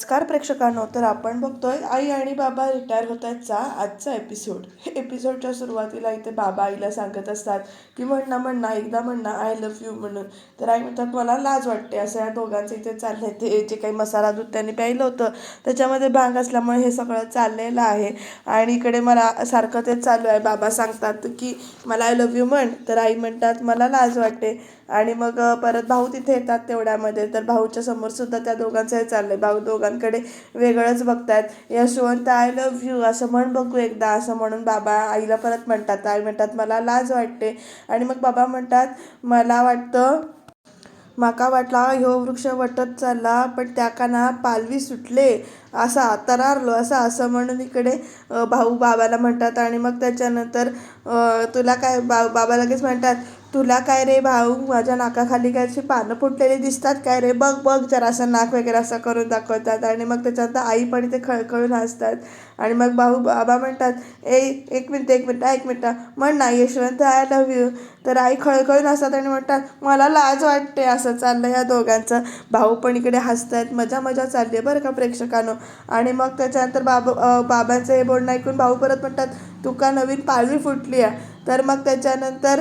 नमस्कार प्रेक्षकांनो तर आपण बघतोय आई आणि बाबा रिटायर होत आहेतचा आजचा एपिसोड हे एपिसोडच्या सुरुवातीला इथे बाबा आईला सांगत असतात की म्हणणं म्हणणं एकदा म्हणणं आय लव्ह यू म्हणून. तर आई म्हणतात मला लाज वाटते असं या दोघांचं इथे चाललंय ते. जे काही मसाला दूध त्यांनी प्यायलं होतं त्याच्यामध्ये भांग असल्यामुळे हे सगळं चाललेलं आहे. आणि इकडे मला सारखं तेच चालू आहे. बाबा सांगतात की मला आय लव्ह यू म्हण. तर आई म्हणतात मला लाज वाटते. आणि मग परत भाऊ तिथे येतात तेवढ्यामध्ये. तर भाऊच्या समोर सुद्धा त्या दोघांचं हे चाललंय. भाऊ दोघांकडे वेगळंच बघतायत. यशवंत आय लव्ह यू असं म्हण बघू एकदा. असं म्हणून बाबा आईला परत म्हणतात. आई म्हणतात मला लाज वाटते. आणि मग बाबा म्हणतात मला वाटतं माका वाटला ह्यो वृक्ष वटत चालला पण त्या काना पालवी सुटले. असा तरारलो असा. असं म्हणून इकडे भाऊ बाबाला म्हणतात. आणि मग त्याच्यानंतर तुला काय बा बाबा लगेच म्हणतात तुला काय रे भाऊ? माझ्या नाकाखाली काय अशी पानं फुटलेली दिसतात. काय रे? बघ बघ. जरा असं नाक वगैरे असं करून दाखवतात आणि मग त्याच्यानंतर आई पण इथे खळखळून हसतात. आणि मग भाऊ बाबा म्हणतात ए एक मिनटं एक मिनटं एक मिनटं म्हण ना यशवंत आय लव्ह यू तर आई खळखळून असतात आणि म्हणतात मला लाज वाटते असं चाललं या दोघांचं. भाऊ पण इकडे हसत आहेत मजा मजा चालली आहे बरं का प्रेक्षकांनो. आणि मग त्याच्यानंतर बाबा बाबांचं हे बोलणं ऐकून भाऊ परत म्हणतात तुका नवीन पालवी फुटली आहे? तर मग त्याच्यानंतर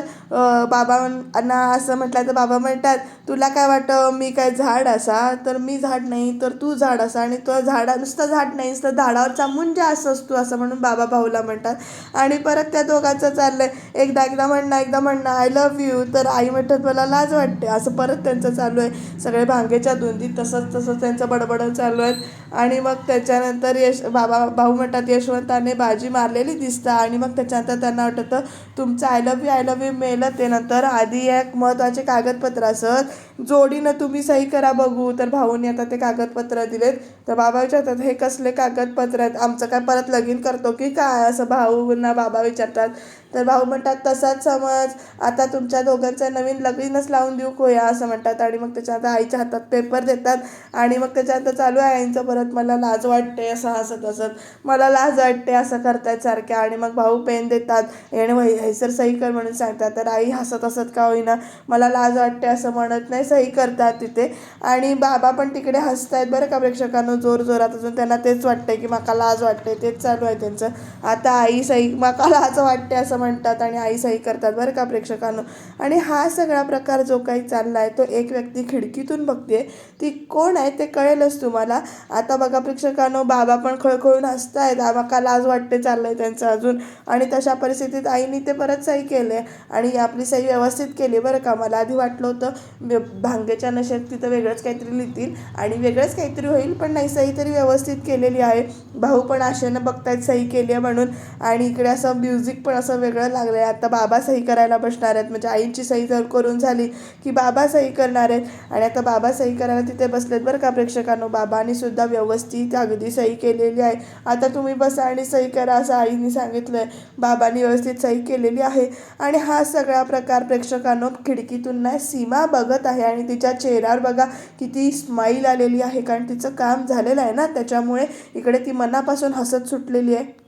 बाबांना असं म्हटलं तर बाबा म्हणतात तुला काय वाटतं मी काय झाड असा? तर मी झाड नाही तर तू झाड असा. आणि तो झाडा नुसतं झाड नाही नुसतं झाडावर झाडावरचा जा असंस असतो असं म्हणून बाबा भाऊला म्हणतात. आणि परत त्या दोघांचं चाललंय. एकदा एकदा म्हणणं एकदा म्हणणं आय लव्ह यू तर आई म्हणतात मला लाज वाटते. असं परत त्यांचं चालू आहे. सगळे भांगेच्या धुंदीत तसंच तसंच त्यांचं बडबड चालू आहेत. आणि मग त्याच्यानंतर यश बाबा भाऊ म्हणतात यशवंताने बाजी मारलेली दिसतं. आणि मग त्याच्यानंतर त्यांना वाटतं तुमचं I love you I love you मेलं ते नंतर आधी एक महत्त्वाचे कागदपत्र असत जोडीनं तुम्ही सही करा बघू. तर भाऊनी आता ते कागदपत्र दिलेत. तर बाबा विचारतात हे कसले कागदपत्र आहेत? आमचं काय परत लगीन करतो की काय? असं भाऊंना बाबा विचारतात. तर भाऊ म्हणतात तसाच समज. आता तुमच्या दोघांचं नवीन लग्नच लावून देऊ खोया असं म्हणतात. आणि मग त्याच्यानंतर आईच्या हातात पेपर देतात. आणि मग त्याच्यानंतर चालू आहे आईंचं परत मला लाज वाटते असं हसत हसत मला लाज वाटते असं करतायत सारख्या. आणि मग भाऊ पेन देतात. आणि वही हैसर सही कर म्हणून सांगतात. तर आई हसत हसत का होईना मला लाज वाटते असं म्हणत नाही सही करतात तिथे. आणि बाबा पण तिकडे हसत आहेत बरं का प्रेक्षकांनो जोर जोरात अजून. त्यांना तेच वाटतंय की माका लाज वाटते तेच चालू आहे त्यांचं. आता आई सही माका लाज वाटते असं म्हणतात आणि आई सही करतात बरं का प्रेक्षकांनो? आणि हा सगळा प्रकार जो काही चालला आहे तो एक व्यक्ती खिडकीतून बघते. ती कोण आहे ते कळेलच तुम्हाला. आता बघा प्रेक्षकांनो बाबा पण खळखळून हसतायत. माका लाज वाटते चाललंय त्यांचं अजून. आणि तशा परिस्थितीत आईने ते परत सही केले आणि आपली सही व्यवस्थित केली बरं का. मला आधी वाटलं होतं भांगेच्या नशेत तिथं वेगळंच काहीतरी लिहितील आणि वेगळंच काहीतरी होईल पण नाही सही तरी व्यवस्थित केलेली आहे. भाऊ पण आशेनं बघतायत सही केली आहे म्हणून. आणि इकडे असं म्युझिक पण असं वेगळं लागलं आहे आता बाबा सही करायला बसणार आहेत. म्हणजे आईची सही जर करून झाली की बाबा सही करणार आहेत. आणि आता बाबा सही करायला तिथे बसलेत बरं का प्रेक्षकांनो? बाबांनी सुद्धा व्यवस्थित अगदी सही केलेली आहे. आता तुम्ही बसा आणि सही करा असं आईने सांगितलं आहे बाबांनी व्यवस्थित सही केलेली आहे. आणि हा सगळा प्रकार प्रेक्षकांनो खिडकीतून नाही सीमा बघत आहे. आणि तिच्या चेहऱ्यावर बघा किती स्माईल आलेली आहे. कारण तिचं काम झालेलं आहे ना. त्याच्यामुळे इकडे ती मनापासून हसत सुटलेली आहे.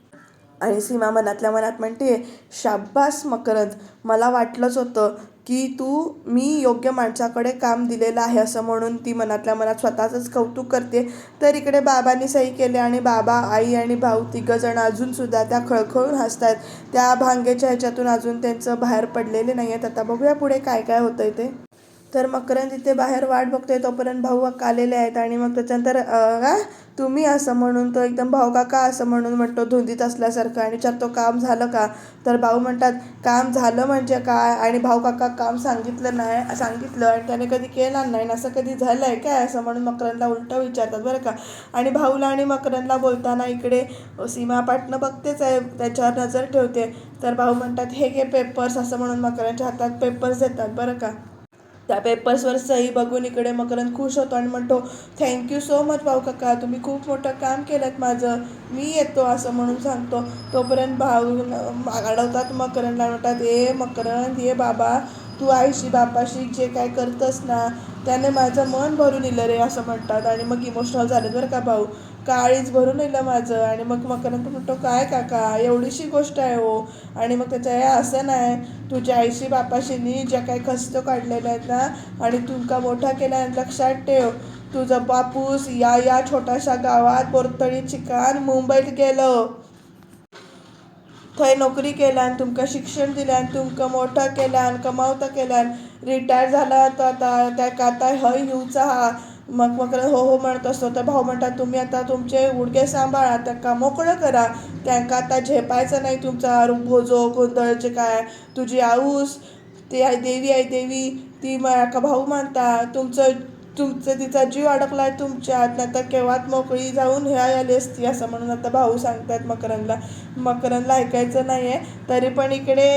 आणि सीमा मनातल्या मनात म्हणते शाब्बास मकरंद मला वाटलंच होतं की तू मी योग्य माणसाकडे काम दिलेलं आहे असं म्हणून ती मनातल्या मनात स्वतःचंच कौतुक करते. तर इकडे बाबांनी सही केले आणि बाबा आई आणि भाऊ तिघंजण अजूनसुद्धा त्या खळखळून हसतात त्या भांगेच्या ह्याच्यातून अजून त्यांचं बाहेर पडलेले नाही आहेत आता बघूया पुढे काय काय होतंय ते. तर मकरंद इथे बाहेर वाट बघतोय तोपर्यंत भाऊ काका आलेले आहेत आणि मग त्याच्यानंतर काय तुम्ही असं म्हणून तो एकदम भाऊ काका असं म्हणून म्हणतो धुंदीत असल्यासारखं आणि विचारतो काम झालं का? तर भाऊ म्हणतात काम झालं म्हणजे काय? आणि भाऊ काका काम सांगितलं नाही सांगितलं आणि त्याने कधी केलं नाही असं कधी झालं आहे काय? असं म्हणून मकरंदला उलटं विचारतात बरं का? आणि भाऊला आणि मकरंदला बोलताना इकडे सीमा पाटणं बघतेच आहे त्याच्यावर नजर ठेवते. तर भाऊ म्हणतात हे घे पेपर्स असं म्हणून मकरंदच्या हातात पेपर्स देतात बरं का? त्या पेपर्सवर सही बघून इकडे मकरंद खुश होतो आणि म्हणतो थँक्यू सो मच भाऊ काका. तुम्ही खूप मोठं काम केलं माझं. मी येतो असं म्हणून सांगतो. तोपर्यंत भाऊ अडवतात मकरंदला म्हणतात ए मकरंद ये बाबा. तू आईशी बापाशी जे काय करतस ना त्याने माझं मन भरून दिलं रे असं म्हणतात. आणि मग इमोशनल झालं बरं का भाऊ? काळीच भरून येलं माझं. आणि मग मकरंद म्हणतो काय काका? एवढीशी गोष्ट आहे हो. आणि मग त्याच्या हे असं नाही. तुझ्या आईशी बापाशीनी ज्या काही खस्त काढलेले आहेत ना आणि तुमका मोठा केला आणि लक्षात ठेव. तुझं बापूस या या छोट्याशा गावात बोरतळी चिकान मुंबईत गेलं. थंय नोकरी केल्यान तुमकां शिक्षण दिल्यान तुमकां मोठं केल्यान कमावता केल्यान रिटायर जाला तो आतां ताका आतां हय येवचा आहा. मग मग हो हो म्हणत असतो. तर भाऊ म्हणटा तुम्ही आता तुमचे उडके सांभाळा ताका मोकळं करा? तांकां आता झेपायचं नाही तुमचा भोजो गोंधळचे काय? तुझी आऊस ती आय देवी आहे देवी ती म्हाका भाऊ मानता तुमचं तुमचं तिचा जीव अडकलाय तुमच्या नाही तर केव्हाच मोकळी जाऊन ह्या आली असती असं म्हणून आता भाऊ सांगतात मकरनला मकरनला ऐकायचं नाही आहे तरी पण इकडे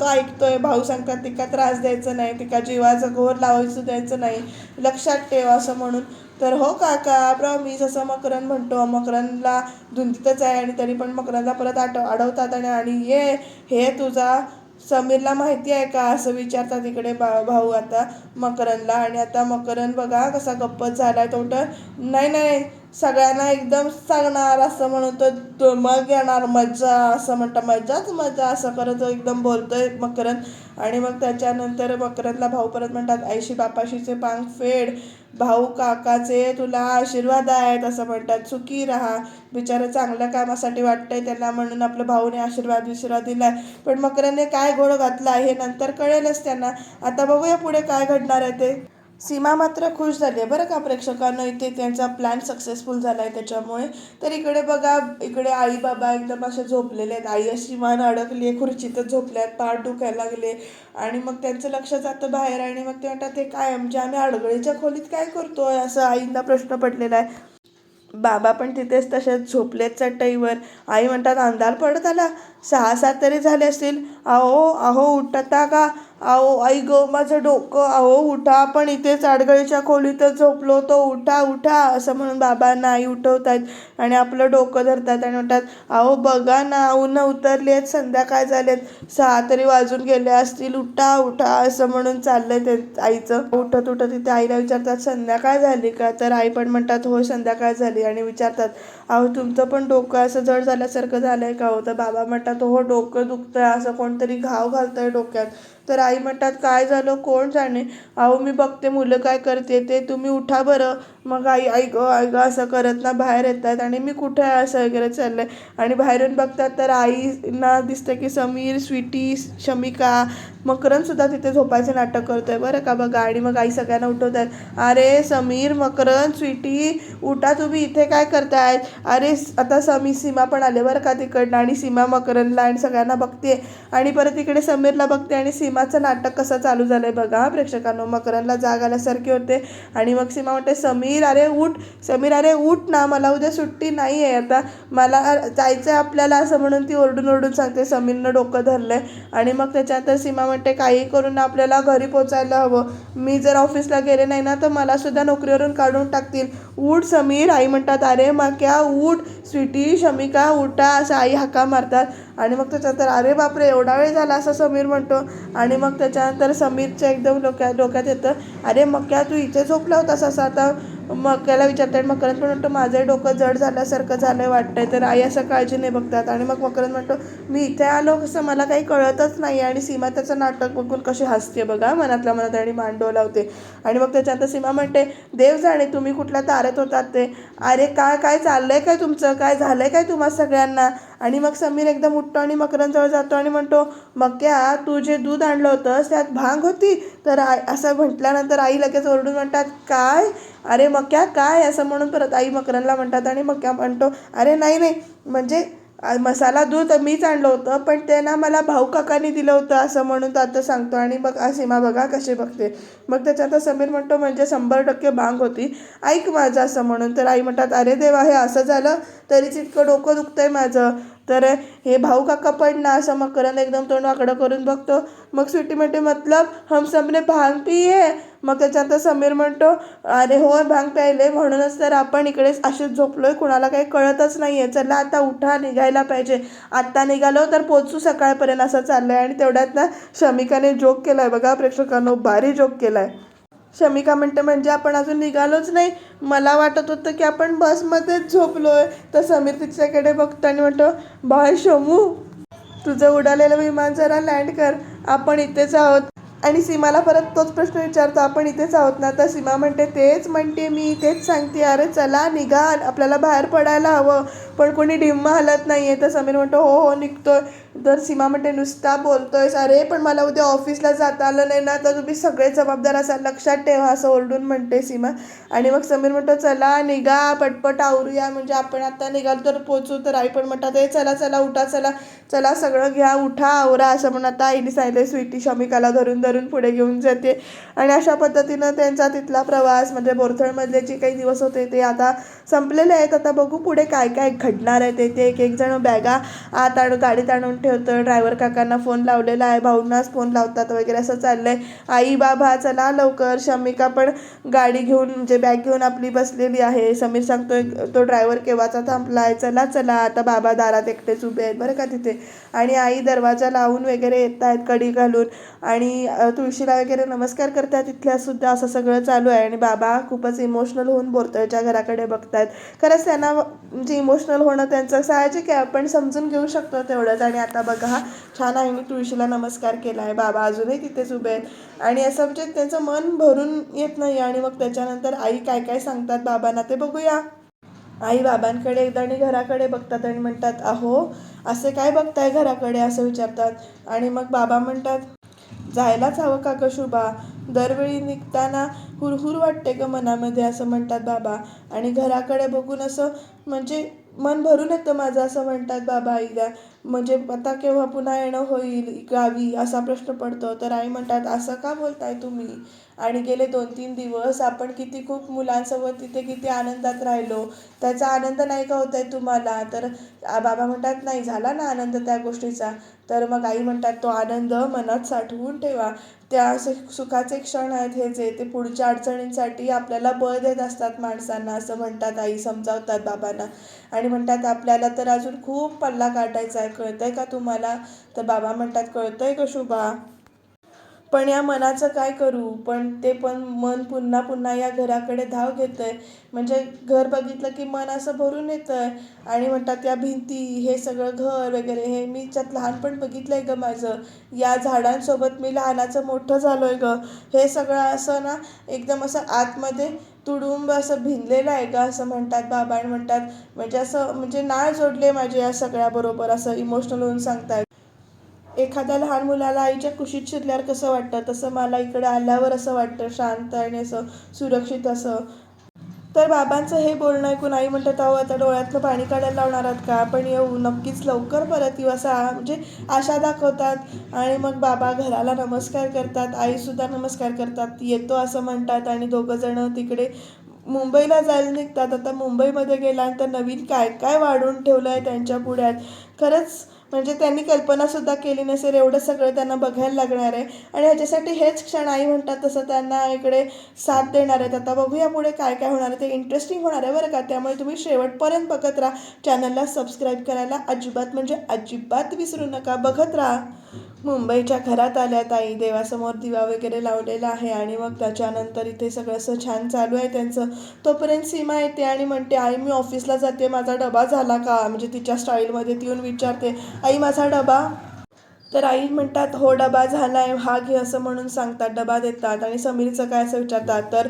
तो ऐकतोय. भाऊ सांगतात तिका त्रास द्यायचा नाही तिका जीवाचं घोर लावायचं द्यायचं नाही लक्षात ठेव असं म्हणून. तर हो काका प्रॉमिस असं मकरन म्हणतो. मकरनला धुंदीतच आहे आणि तरी पण मकरनला परत आठव अडवतात आणि आणि ये हे तुझा समीरला माहिती आहे का? असं विचारतात इकडे बा भाऊ आता मकरनला आणि आता मकरन बघा कसा गप्पच झालाय. तो म्हणतो, नाही नाही सगळ्यांना एकदम सांगणार असं म्हणतो मग येणार मज्जा असं म्हणतं मज्जाच मज्जा असं करत एकदम बोलतोय मकरन आणि मग त्याच्यानंतर मकरनला भाऊ परत म्हणतात आईशी बापाशीचे पांग फेड. भाऊ काकाचे तुला आशीर्वाद आहेत असं म्हणतात. सुखी राहा. बिचारं चांगल्या कामासाठी वाटतंय त्यांना म्हणून आपल्या भाऊने आशीर्वाद विशीर्वाद दिलाय. पण मकराने काय घोळ घातला हे नंतर कळेलच त्यांना. आता बघूया पुढे काय घडणार आहे ते. सीमा मात्र खुश झाली आहे. बरं का प्रेक्षकांना इथे त्यांचा प्लॅन सक्सेसफुल झाला आहे त्याच्यामुळे. तर इकडे बघा इकडे आई बाबा एकदम असे झोपलेले आहेत. आई अशी मान अडकली आहे खुर्चीतच झोपल्या आहेत पाठ दुखायला लागले. आणि मग त्यांचं लक्ष जातं बाहेर आणि मग ते म्हणतात ते काय म्हणजे आम्ही अडगळीच्या खोलीत काय करतोय? असं आईंना प्रश्न पडलेला आहे. बाबा पण तिथेच तसेच झोपलेत चटईवर. आई म्हणतात अंधार पडत आला. सहा सात तरी झाले असतील. अहो अहो उठता का? अहो आई ग माझं डोकं. अहो उठा. आपण इथेच आडगळीच्या खोलीतच झोपलो तो उठा उठा असं म्हणून बाबांना आई उठवत आहेत आणि आपलं डोकं धरतात आणि म्हणतात अहो बघा ना ऊन उतरली आहेत संध्याकाळ झालेत सहा तरी वाजून गेले असतील. उठा उठा असं म्हणून चाललंय ते आईचं. उठत उठत तिथे आईला विचारतात संध्याकाळ झाली का? तर आई पण म्हणतात हो संध्याकाळ झाली. आणि विचारतात अहो तुमचं पण डोकं असं जड झाल्यासारखं झालंय का हो? तर बाबा म्हणतात हो डोकं दुखतंय. असं कोणतरी घाव घालतंय डोक्यात. तर आई म्हणतात काय झालं? कोण जाणे? अहो मी बघते मुलं काय करते ते तुम्ही उठा बरं. मग आई आई गं आई गं असं करत ना बाहेर येतात आणि मी कुठे आहे असं वगैरे चाललं आहे आणि बाहेरून बघतात तर आईना दिसतं की समीर स्वीटी शमिका मकरनसुद्धा तिथे झोपायचं नाटक करतोय. बरं का बघा. आणि मग आई सगळ्यांना उठवतात. अरे समीर मकरन स्वीटी उठा तुम्ही. इथे काय करतायत? अरे आता समी सीमा पण आले बरं का तिकडनं. आणि सीमा मकरनला आणि सगळ्यांना बघते. आणि परत इकडे समीरला बघते आणि सीमा सीमाचं नाटक कसं चालू झालंय बघा. हा प्रेक्षकांनो मकरनला जाग आल्यासारखी होते. आणि मग सीमा म्हणते समीर अरे उठ समीर अरे उठ ना मला उद्या सुट्टी नाही आहे आता मला जायचं आहे आपल्याला असं म्हणून ती ओरडून ओरडून सांगते समीरनं डोकं धरलंय. आणि मग त्याच्यानंतर सीमा म्हणते काही करून आपल्याला घरी पोचायला हवं. मी जर ऑफिसला गेले नाही ना तर मला सुद्धा नोकरीवरून काढून टाकतील. उठ समीर. आई म्हणतात अरे मग क्या उठ. स्वीटी शमिका उठा. असं आई हाका मारतात. आणि मग त्याच्यानंतर अरे बापरे एवढा वेळ झाला असं समीर म्हणतो. आणि मग त्याच्यानंतर समीरच्या एकदम डोक्या डोक्यात येतं अरे मक्या तू इथे झोपला होतास असं आता? मक्याला विचारतात मकरंद पण म्हणतो माझं डोकं जड झाल्यासारखं झालं वाटतंय तर आई असं काळजी नाही बघतात. आणि मग मकरंद म्हणतो मी इथे आलो कसं? मला काही कळतच नाही आणि सीमा त्याचं नाटक बघून कशी हसते बघा मनातल्या मनात आणि मान लावते. आणि मग त्याच्यानंतर सीमा म्हणते देव जाणे तुम्ही कुठल्या तारेत होतात ते? अरे काय काय चाललं आहे काय तुमचं? काय झालं आहे काय तुम्हा सगळ्यांना? आणि मग समीर एकदम उठतो आणि मकरांजवळ जातो आणि म्हणतो मक्या तू जे दूध आणलं होतंस त्यात भांग होती? तर आई असं म्हटल्यानंतर आई लगेच ओरडून म्हणतात काय? अरे मक्या काय? असं म्हणून परत आई मकरनला म्हणतात आणि मक्या म्हणतो अरे नाही नाही. म्हणजे मसाला दूध मीच आणलं होतं पण ते ना मला भाऊ काकांनी दिलं होतं असं म्हणून तो आता सांगतो. आणि मग सीमा बघा कशी बघते. मग त्याच्यात समीर म्हणतो म्हणजे शंभर टक्के भांग होती. ऐक माझं असं म्हणून. तर आई म्हणतात अरे देवा हे असं झालं? तरीच इतकं डोकं दुखतंय माझं. तर हे भाऊ काका पण ना असं मग करण एकदम तोंड वाकडं करून बघतो. मग सुट्टी म्हणते मतलब हम सबने भांग पिये मग त्याच्यानंतर समीर म्हणतो अरे हो भांग प्यायले. म्हणूनच तर आपण इकडे असेच झोपलोय कुणाला काही कळतच नाही आहे चला आता उठा निघायला पाहिजे. आत्ता निघालो तर पोचू सकाळपर्यंत असं चाललंय. आणि तेवढ्यात ना शमिकाने जोक केला आहे बघा प्रेक्षकांनो भारी जोक केला आहे शमिका म्हणते म्हणजे आपण अजून निघालोच नाही. मला वाटत होतं की आपण बसमध्येच झोपलोय. तर समीर तिच्याकडे बघतो आणि म्हणतो बाय शमू तुझं उडालेलं विमान जरा लँड कर. आपण इथेच आहोत. आणि सीमाला परत तोच प्रश्न विचारतो आपण इथेच आहोत ना? तर सीमा म्हणते तेच म्हणते मी तेच सांगते. अरे चला निघा. आपल्याला बाहेर पडायला हवं. पण कोणी डिम्मा हलत नाही आहे तर समीर म्हणतो हो हो निघतोय. तर सीमा म्हणते नुसता बोलतोयस. अरे पण मला उद्या ऑफिसला जाता आलं नाही ना तर तुम्ही सगळे जबाबदार असाल. लक्षात ठेवा असं ओरडून म्हणते सीमा. आणि मग समीर म्हणतो चला निघा पटपट आवरूया. म्हणजे आपण आता निघाल तर पोचू तर आई पण म्हणतात ए चला चला उठा चला चला सगळं घ्या उठा आवरा असं म्हणून आता आईने सांगितलं स्वीटी शमिकाला धरून धरून पुढे घेऊन जाते. आणि अशा पद्धतीनं त्यांचा तिथला प्रवास म्हणजे बोरथळमधले जे काही दिवस होते ते आता संपलेले आहेत. आता बघू पुढे काय काय घडणार आहे. ते ते एक एक जण बॅगा आत आणून गाडीत आणून ठेवतं. ड्रायव्हर काकांना फोन लावलेला आहे. भाऊंनाच फोन लावतात वगैरे असं चाललं आहे आई बाबा चला लवकर. शमिका पण गाडी घेऊन म्हणजे बॅग घेऊन आपली बसलेली आहे. समीर सांगतोय तो ड्रायव्हर केव्हाचा थांबला आहे चला चला. आता बाबा दारात एकटेच उभे आहेत. बरं का तिथे? आणि आई दरवाजा लावून वगैरे येत आहेत कडी घालून. आणि तुळशीला वगैरे नमस्कार करतात. तिथल्या सुद्धा असं सगळं चालू आहे. आणि बाबा खूपच इमोशनल होऊन बोरतळच्या घराकडे बघतायत. खरंच त्यांना म्हणजे इमोशनल होणं त्यांचं साहजिक आहे. आपण समजून घेऊ शकतो तेवढंच. आणि आता बघा हा छान आईने तुळशीला नमस्कार केला आहे बाबा अजूनही तिथेच उभे आहेत. आणि असं म्हणजे त्यांचं मन भरून येत नाही आणि मग त्याच्यानंतर आई काय काय सांगतात बाबांना ते बघूया. आई बाबांकडे एकदा आणि घराकडे बघतात आणि म्हणतात अहो असे काय बघताय घराकडे? असं विचारतात. आणि मग बाबा म्हणतात जायलाच हवं का शुभा? दरवेळी निघताना हुरहुर वाटते ग मनामध्ये असं म्हणतात बाबा. आणि घराकडे बघून असं म्हणजे मन भरून येतं माझं असं म्हणतात बाबा आईला. म्हणजे आता केव्हा पुन्हा येणं होईल गावी असा प्रश्न पडतो. तर आई म्हणतात असं का बोलताय तुम्ही? आणि गेले दोन तीन दिवस आपण किती खूप मुलांसोबत तिथे किती आनंदात राहिलो. त्याचा आनंद नाही का होत आहे तुम्हाला? तर बाबा म्हणतात नाही झाला ना आनंद त्या गोष्टीचा. तर मग आई म्हणतात तो आनंद मनात साठवून ठेवा. त्या असे सुखाचे क्षण आहेत हे जे ते पुढच्या अडचणींसाठी आपल्याला बळ देत असतात माणसांना असं म्हणतात आई समजावतात बाबांना. आणि म्हणतात आपल्याला तर अजून खूप पल्ला काटायचा आहे. कळतंय का तुम्हाला? तर बाबा म्हणतात कळतंय का शुभा. पण या मनाचं काय करू? पण ते पण मन पुन्हा पुन्हा या घराकडे धाव घेतंय. म्हणजे घर बघितलं की मन असं भरून येतंय. आणि म्हणतात या भिंती हे सगळं घर वगैरे हे मी त्यात लहानपण बघितलंय ग माझं. या झाडांसोबत मी लहानाचं मोठं झालोय ग. हे सगळं असं ना एकदम असं आतमध्ये तुडुंब असं भिनलेलं आहे का? असं म्हणतात बाबा आणि म्हणतात. म्हणजे असं म्हणजे नाळ जोडले माझे या सगळ्याबरोबर असं इमोशनल होऊन सांगतात. एखाद्या लहान मुलाला आईच्या कुशीत शिरल्यावर कसं वाटतं? तसं मला इकडे आल्यावर असं वाटतं शांत आणि असं सुरक्षित असं. तर बाबांचं हे बोलणं ऐकून आई म्हणतात अहो आता डोळ्यातलं पाणी काढायला लावणार आहात का? आपण येऊ नक्कीच लवकर परत येऊ असा म्हणजे आशा दाखवतात. आणि मग बाबा घराला नमस्कार करतात. आईसुद्धा नमस्कार करतात. येतो असं म्हणतात. आणि दोघं जण तिकडे मुंबईला जायला निघतात. आता मुंबईमध्ये गेल्यानंतर नवीन काय काय वाढून ठेवलं आहे त्यांच्या पुढ्यात? खरंच म्हणजे त्यांनी कल्पनासुद्धा केली नसेल एवढं सगळं त्यांना बघायला लागणार आहे. आणि ह्याच्यासाठी हेच क्षण आई म्हणतात तसं त्यांना इकडे साथ देणार आहेत. आता बघूया पुढे काय काय होणार आहे. ते इंटरेस्टिंग होणार आहे बरं का? त्यामुळे तुम्ही शेवटपर्यंत बघत राहा. चॅनलला सबस्क्राईब करायला अजिबात म्हणजे अजिबात विसरू नका. बघत राहा. मुंबईच्या घरात आल्या ताई देवासमोर दिवा वगैरे लावलेला आहे आणि मग त्याच्यानंतर इथे सगळं असं छान चालू आहे त्यांचं. तोपर्यंत सीमा येते आणि म्हणते आई मी ऑफिसला जाते. माझा डबा झाला का? म्हणजे तिच्या स्टाईलमध्ये ती येऊन विचारते आई माझा डबा. तर आई म्हणतात हो डबा झाला आहे हा घे असं म्हणून सांगतात डबा देतात. आणि समीरचं काय असं विचारतात तर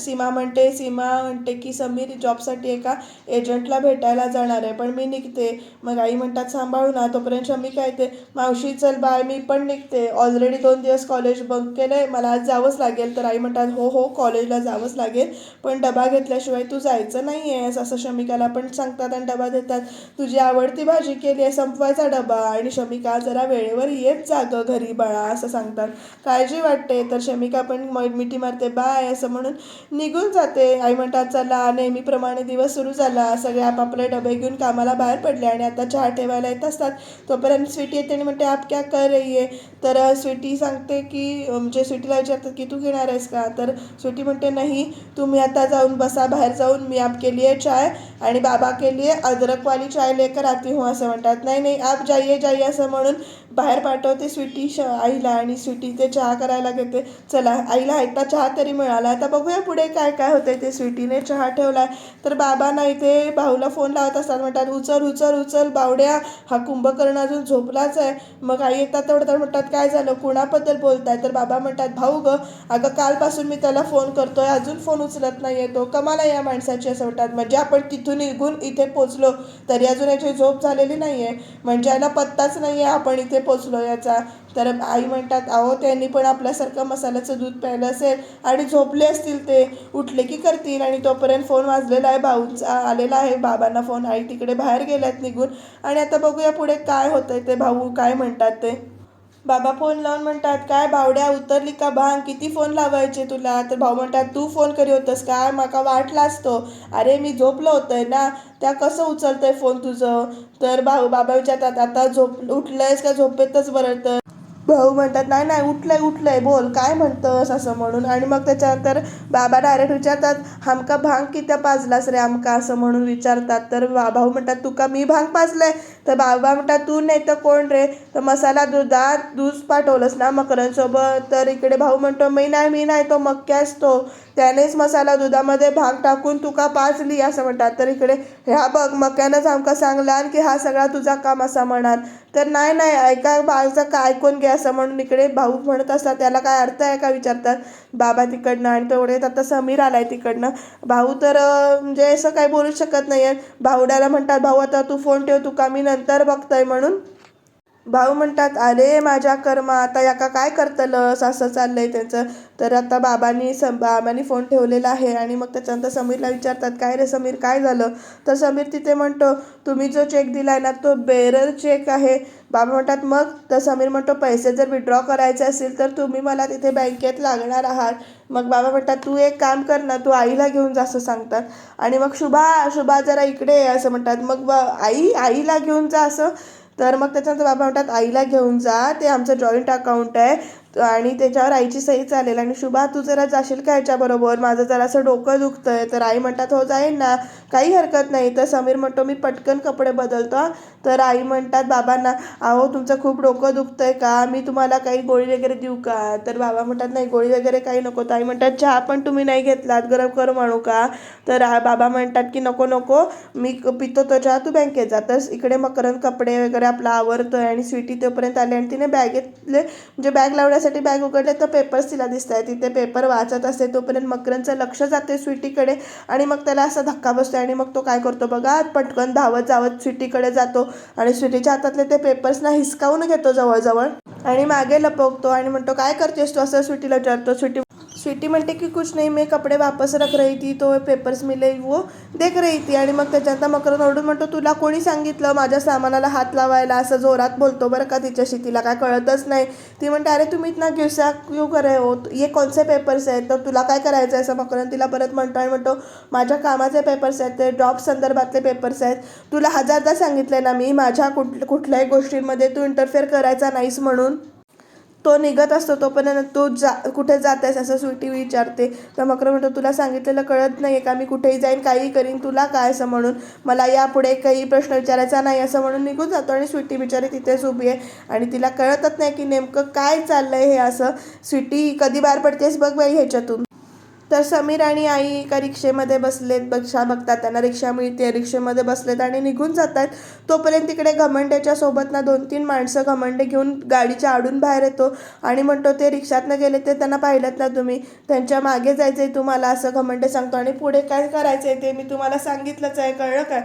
सीमा म्हणते सीमा म्हणते की समीर जॉबसाठी एका एजंटला भेटायला जाणार आहे पण मी निघते. मग आई म्हणतात सांभाळू ना तोपर्यंत शमी काय ते मावशी चल बाय मी पण निघते. ऑलरेडी दोन दिवस कॉलेज बंक केलं आहे मला आज जावंच लागेल. तर आई म्हणतात हो हो कॉलेजला जावंच लागेल पण डबा घेतल्याशिवाय तू जायचं नाही आहेस. असं शमिकाला पण सांगतात आणि डबा देतात. तुझी आवडती भाजी केली आहे संपवायचा डबा. आणि शमिका जरा वेळेवर येत जागं घरी बाळा असं सांगतात. काळजी वाटते. तर शमिका पण मिठी मारते बाय असं म्हणून निघून जाते. आई म्हणतात चला नेहमीप्रमाणे दिवस सुरू झाला. सगळे आपापले डबे घेऊन कामाला बाहेर पडले आणि आता चहा ठेवायला येत असतात. तोपर्यंत स्वीटी येते आणि म्हणते आप क्या कर रही आहे तर स्वीटी सांगते की म्हणजे स्वीटीला विचारतात की तू घेणार आहेस का? तर स्वीटी म्हणते नाही तुम्ही आता जाऊन बसा बाहेर जाऊन. मी आपके लिए चाय आणि बाबा के लिए अदरकवाली चाय लेकर आती हूँ. असं म्हणतात. नाही नाही आप जाइए जाइए असं म्हणून बाहेर पाठवते स्वीटी श आईला आणि स्वीटी ते चहा करायला घेते. चला आईला एकदा चहा तरी मिळाला. आता बघूया पुढे काय काय होतंय ते. स्वीटीने चहा ठेवला आहे तर बाबांना इथे भाऊला फोन लावत असतात. म्हणतात उचल उचल उचल बावड्या. हा कुंभकर्ण अजून झोपलाच आहे. मग आई येतात तेवढं तर म्हणतात काय झालं? कुणाबद्दल बोलताय? तर बाबा म्हणतात भाऊ ग अगं कालपासून मी त्याला फोन करतोय. अजून फोन उचलत नाहीये. तो कमाला या माणसाची. असं म्हणतात. म्हणजे आपण तिथून निघून इथे पोचलो तरी अजून याची झोप झालेली नाही आहे म्हणजे याला पत्ताच नाही आहे आपण इथे पोचलो याचा. तर आई म्हणतात अहो त्यांनी पण आपल्यासारखं मसाल्याचं दूध प्यायलं असेल आणि झोपले असतील ते. उठले की करतील. आणि तोपर्यंत फोन वाजलेला आहे भाऊचा आलेला आहे. बाबांना फोन आई तिकडे बाहेर गेल्यात निघून. आणि आता बघूया पुढे काय होतंय ते भाऊ काय म्हणतात ते. बाबा फोन लावून म्हणतात काय बावड्या उतरली का भांग? किती फोन लावायचे तुला? तर भाऊ म्हणतात तू फोन करी होतस काय माका वाटला असतो. अरे मी झोपलो होतंय ना? त्या कसं उचलतंय फोन तुझं? तर भाऊ बाबा विचारतात आता झोप उठलंयस का? झोपेतच बरं तर? भाऊ म्हणतात नाही नाही उठलंय उठलंय बोल काय म्हणतंस? असं म्हणून. आणि मग त्याच्यानंतर बाबा डायरेक्ट विचारतात हमका भांग किती पाजलास रे आमका? असं म्हणून विचारतात. तर बा- भाऊ म्हणतात तुका मी भांग पाजलंय. तर बाबा म्हणतात तू नाही तर कोण रे? तर मसाला दुधात दूध पाठवलंस ना मकरांसोबत? तर इकडे भाऊ म्हणतो मी नाही मी नाही तो मक्याच तो त्यानेच मसाला दुधामध्ये भांग टाकून तुका पाजली. असं म्हणतात. तर इकडे ह्या बघ मक्यानंच आमका सांगला की हा सगळा तुझा काम असा म्हणाल तर नाही नाही ऐका बाळचं काय ऐकून घे असं म्हणून इकडे भाऊ म्हणत असतात. त्याला काय अर्थ आहे का विचारतात? बाबा तिकडनं आणि तेवढे आता समीर आलाय तिकडनं. भाऊ तर म्हणजे असं काही बोलू शकत नाही आहे भाऊड्याला म्हणतात भाऊ आता तू फोन ठेव तुका मी नंतर बघतोय म्हणून. भाऊ म्हणतात अरे माझ्या कर्मा आता याका काय करतलंस? असं चाललंय त्यांचं. तर आता बाबांनी स बाबांनी फोन ठेवलेला आहे आणि मग त्याच्यानंतर समीरला विचारतात काय रे समीर काय झालं? तर समीर तिथे म्हणतो तुम्ही जो चेक दिलाय ना तो बेरर चेक आहे. बाबा म्हणतात मग? तर समीर म्हणतो पैसे जर विड्रॉ करायचे असेल तर तुम्ही मला तिथे बँकेत लागणार आहात. मग बाबा म्हणतात तू एक काम कर ना तू आईला घेऊन जा असं सांगतात. आणि मग शुभा शुभा जरा इकडे असं म्हणतात. मग आई आईला घेऊन जा असं तर मग त्याच्यानंतर बाबा म्हणतात आईला घेऊन जा ते आमचं जॉईंट अकाउंट आहे. आणि त्याच्यावर आईची सही चालेल. आणि शुभा तू जरा जाशील का याच्याबरोबर? माझं जरा असं डोकं दुखतं आहे तर आई म्हणतात हो जाईन ना. काही हरकत नाही. तर समीर म्हणतो मी पटकन कपडे बदलतो तर आई म्हणतात बाबांना अहो तुमचं खूप डोकं दुखतं आहे का? मी तुम्हाला काही गोळी वगैरे देऊ का? तर बाबा म्हणतात नाही गोळी वगैरे काही नको. तर आई म्हणतात चहा पण तुम्ही नाही घेतलात. गरम करून आणू का? तर बाबा म्हणतात की नको नको. मी पितो तो चहा तू बँकेत जा. तर इकडे मकरंद कपडे वगैरे आपला आवरतोय आणि स्वीटी तोपर्यंत आली आणि तिने बॅगेतले म्हणजे बॅग लावण्यासाठी बॅग उघडले तर पेपर्स तिला दिसत आहे तिथे पेपर वाचत असते तोपर्यंत मकरंदचं लक्ष जाते स्वीटीकडे आणि मग त्याला असा धक्का बसतो आणि मग तो काय करतो बघा पटकन धावत जावत स्वीटीकडे जातो. आणि स्वीटीच्या हातातले ते पेपर्सना हिसकावून घेतो जवळजवळ. आणि मागे लपवतो आणि म्हणतो काय करतेस तू? असं स्वीटीला विचारतो. स्वीटी स्वीटी म्हणते की कुछ नहीं मैं कपडे वापस रख रही थी तो पेपर्स मिले वो देख रही थी. आणि मग त्याच्यानंतर मकरंद ओरडून म्हणतो तुला कोणी सांगितलं माझ्या सामानाला हात लावायला? असं जोरात बोलतो बरं का तिच्याशी तिला काय कळतच नाही. ती म्हणते अरे तुम्ही इतना घिसा क्यों करे हो? ये कोणसे पेपर्स आहेत? तर तुला काय करायचं आहे असं मकरंद तिला परत म्हणतो आणि म्हणतो माझ्या कामाचे पेपर्स आहेत ते जॉब संदर्भातले पेपर्स आहेत. तुला हजारदा सांगितले ना मी माझ्या कुठ कुठल्याही गोष्टींमध्ये तू इंटरफेअर करायचा नाहीस म्हणून. तो निघत असतो तोपर्यंत तू जा कुठे जात आहेस असं स्वीटी विचारते. तर मकर म्हणतो तुला सांगितलेलं कळत नाही आहे का? मी कुठेही जाईन काही करीन तुला काय असं म्हणून? मला यापुढे काही प्रश्न विचारायचा नाही असं म्हणून निघून जातो आणि स्वीटी बिचारी तिथेच उभी आहे. आणि तिला कळतच नाही की नेमकं काय चाललंय हे असं. स्वीटी कधी बाहेर पडतेस बघ बाई ह्याच्यातून. तर समीर आणि आई एका रिक्षेमध्ये बसलेत बक्षा बघतात त्यांना रिक्षा मिळते रिक्षेमध्ये बसलेत आणि निघून जात आहेत तोपर्यंत तिकडे घमंड्याच्या सोबत ना दोन तीन माणसं घमंडे घेऊन गाडीच्या आडून बाहेर येतो आणि म्हणतो ते रिक्षातनं गेले ते त्यांना पाहिलं ना तुम्ही? त्यांच्या मागे जायचं आहे तुम्हाला असं घमंडे सांगतो आणि पुढे काय करायचं आहे ते मी तुम्हाला सांगितलंच आहे कळलं काय?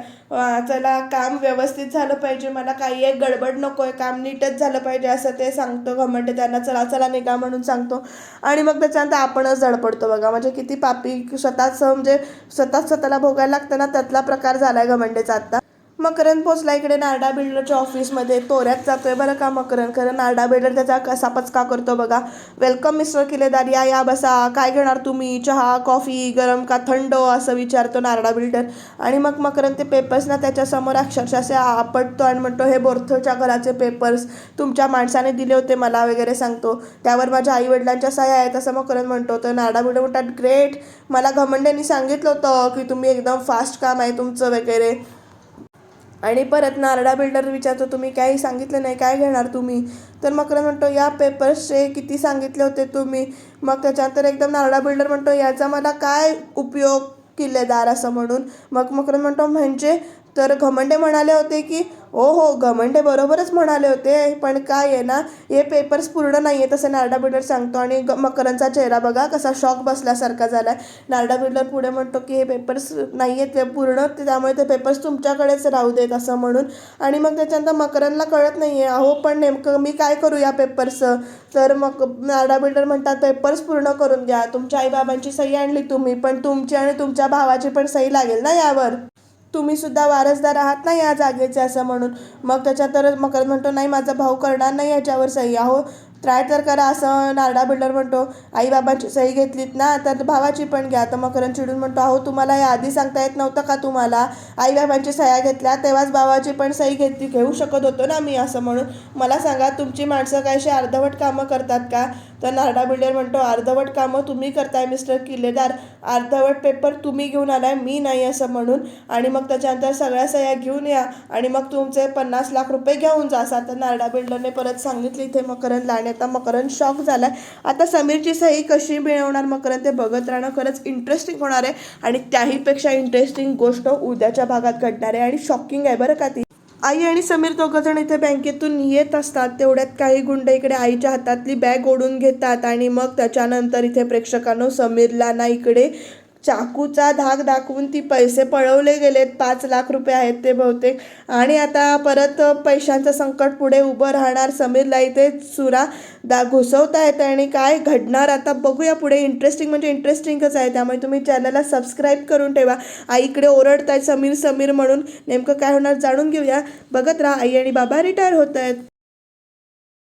चला काम व्यवस्थित झालं पाहिजे मला काही एक गडबड नको आहे काम नीटच झालं पाहिजे असं ते सांगतो घमंडे त्यांना चला चला निघा म्हणून सांगतो. आणि मग त्याच्यानंतर आपणच झडपडतो बघा म्हणजे किती पापी स्वतःच म्हणजे स्वतःच स्वतःला भोगायला लागतं ना त्यातला प्रकार झालाय घमंडेचा आता मकरन पोचला इकडे नारडा बिल्डरच्या ऑफिसमध्ये तोऱ्यात जातोय बरं का मकरंद? खरं नारडा बिल्डर त्याचा कसा पचका करतो बघा. वेलकम मिस्टर किलेदार या या बसा. काय घेणार तुम्ही? चहा कॉफी गरम का थंड? असं विचारतो नारडा बिल्डर आणि मग मकरंद ते पेपर्स ना त्याच्यासमोर अक्षरशः असे आपटतो आणि म्हणतो हे बोर्थोच्या घराचे पेपर्स तुमच्या माणसाने दिले होते मला वगैरे सांगतो. त्यावर माझ्या आई वडिलांच्या सह्या आहेत असं मकरन म्हणतो. तर नारडा बिल्डर म्हणतात ग्रेट मला घमंड्यांनी सांगितलं होतं की तुम्ही एकदम फास्ट काम आहे तुमचं वगैरे. आणि परत नारडा बिल्डर विचारतो तुम्ही काही सांगितलं नाही काय घेणार तुम्ही? तर मकरंद म्हणतो या पेपर्सचे किती सांगितले होते तुम्ही? मग त्याच्यानंतर एकदम नारडा बिल्डर म्हणतो याचा मला काय उपयोग किल्लेदार असं म्हणून? मग मकरंद म्हणतो म्हणजे तर घमंडे म्हणाले होते की हो हो घमंडे बरोबरच म्हणाले होते पण काय आहे ना हे पेपर्स पूर्ण नाही आहे तसं नारडा बिल्डर सांगतो. आणि ग मकरंदचा चेहरा बघा कसा शॉक बसल्यासारखा झाला आहे नारडा बिल्डर पुढे म्हणतो की हे पेपर्स नाही आहेत ते पूर्ण ते त्यामुळे ते पेपर्स तुमच्याकडेच राहू देत असं म्हणून. आणि मग त्याच्यानंतर मकरंदला कळत नाही आहे अहो पण नेमकं मी काय करू या पेपर्सचं तर मग नारडा बिल्डर म्हणतात पेपर्स पूर्ण करून द्या तुमच्या आईबाबांची सही आणली तुम्ही पण तुमची आणि तुमच्या भावाची पण सही लागेल ना यावर. तुम्ही सुद्धा वारसदार आहात ना या जागेचे असं म्हणून. मग त्याच्यात तर मकरंद म्हणतो नाही माझा भाऊ करणार नाही याच्यावर सही. आहो ट्राय तर करा असं नारडा बिल्डर म्हणतो. आईबाबांची सही घेतलीत ना तर भावाची पण घ्या. तर मकरंद चिडून म्हणतो अहो तुम्हाला या आधी सांगता येत नव्हतं का तुम्हाला? आईबाबांची सह्या घेतल्या तेव्हाच भावाची पण सही घेतली. घेऊ शकत होतो ना मी असं म्हणून. मला सांगा तुमची माणसं काय अशी अर्धवट कामं करतात का? तर नारडा बिल्डर म्हणतो अर्धवट कामं तुम्ही करताय मिस्टर किल्लेदार. अर्धवट पेपर तुम्ही घेऊन आलाय मी नाही असं म्हणून. आणि मग त्याच्यानंतर सगळ्या सह्या घेऊन या. आणि मग तुमचे पन्नास लाख रुपये घेऊन जा. असं आता नारडा बिल्डरने परत सांगितले. इथे मकरन लाणे आता मकरंद शॉक झालाय. आता समीरची सही कशी मिळवणार मकरंद ते बघत राहणं खरंच इंटरेस्टिंग होणार आहे. आणि त्याहीपेक्षा इंटरेस्टिंग गोष्ट उद्याच्या भागात घडणार आहे. आणि शॉकिंग आहे बरं का ती. आई आणि समीर दोघंजण इथे बँकेतून येत असतात. तेवढ्यात काही गुंड इकडे आईच्या हातातली बॅग ओढून घेतात आणि मग त्याच्यानंतर इथे प्रेक्षकांनो समीरला ना इकडे चाकूचा धाक दाखवून ती पैसे पळवले गेलेत. पाच लाख रुपये आहेत ते बहुतेक. आणि आता परत पैशांचं संकट पुढे उभं राहणार. समीरला इथे सुरा दा घुसवता येतं आणि काय घडणार आता बघूया पुढे. इंटरेस्टिंग म्हणजे इंटरेस्टिंगच आहे. त्यामुळे तुम्ही चॅनलला सबस्क्राईब करून ठेवा. आई इकडे ओरडत आहेत समीर समीर म्हणून. नेमकं काय होणार जाणून घेऊया. बघत राहा. आई आणि बाबा रिटायर होत आहेत